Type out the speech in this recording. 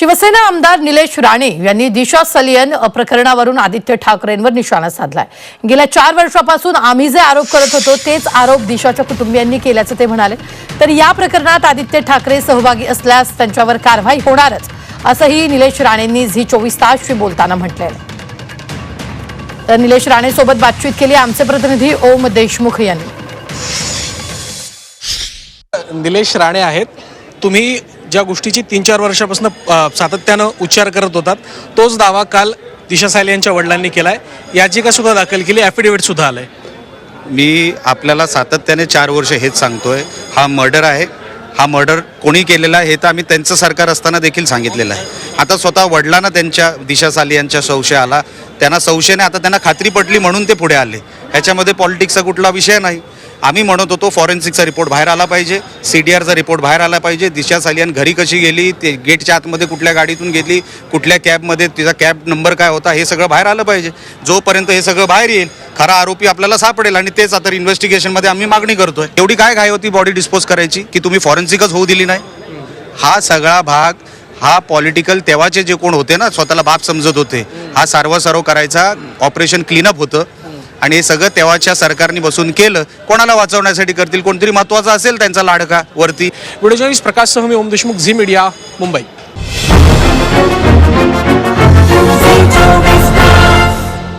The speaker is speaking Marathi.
शिवसेना आमदार निलेश राणे यांनी दिशा सलियन प्रकरणावरून आदित्य ठाकरेंवर निशाणा साधलाय. गेल्या चार वर्षापासून आम्ही जे आरोप करत होतो तेच आरोप दिशाच्या कुटुंबियांनी केल्याचं ते म्हणाले. तर या प्रकरणात आदित्य ठाकरे सहभागी असल्यास त्यांच्यावर कारवाई होणारच असंही निलेश राणेंनी झी चोवीस तासशी बोलताना म्हटलंय तर निलेश राणेसोबत बातचीत केली आमचे प्रतिनिधी ओम देशमुख यांनी. निलेश राणे आहेत. तुम्ही ज्या गोष्टीची तीन चार वर्षापासून सातत्यानं उच्चार करत होतात तोच दावा काल दिशा सायले यांच्या वडिलांनी केला याचिका सुद्धा दाखल केली ॲफिडेव्हिट सुद्धा आलंय. मी आपल्याला सातत्याने चार वर्ष हेच सांगतोय हा मर्डर आहे. हा मर्डर कोणी केलेला आहे हे तर आम्ही त्यांचं सरकार असताना देखील सांगितलेलं आहे. आता स्वतः वडिलांना त्यांच्या दिशा साली यांच्या संशय आला. त्यांना संशयने आता त्यांना खात्री पटली म्हणून ते पुढे आले. ह्याच्यामध्ये पॉलिटिक्सचा कुठला विषय नाही. आम्ही म्हणत होतो फॉरेन्सिकचा रिपोर्ट बाहेर आला पाहिजे सी डी आरचा रिपोर्ट बाहेर आला पाहिजे. दिशा सालियान घरी कशी गेली ते गेटच्या आतमध्ये कुठल्या गाडीतून गेली कुठल्या कॅबमध्ये तिचा कॅब नंबर काय होता हे सगळं बाहेर आलं पाहिजे. जोपर्यंत हे सगळं बाहेर येईल खरा आरोपी आपल्याला सापडेल आणि तेच आता इन्व्हेस्टिगेशनमध्ये आम्ही मागणी करतोय. एवढी काय घाई होती बॉडी डिस्पोज करायची की तुम्ही फॉरेन्सिकच होऊ दिली नाही? हा सगळा भाग हा पॉलिटिकल तेव्हाचे जे कोण होते ना स्वतःला बाप समजत होते. हा सर्व सर्व करायचा ऑपरेशन क्लीनअप होतं. आणि हे सगळं तेव्हाच्या सरकारने बसून केलं कोणाला वाचवण्यासाठी करतील कोणतरी महत्त्वाचा असेल त्यांचा लाडका वरती. व्हिडिओ जर्नलिस्ट प्रकाश सह मी ओम देशमुख झी मीडिया मुंबई.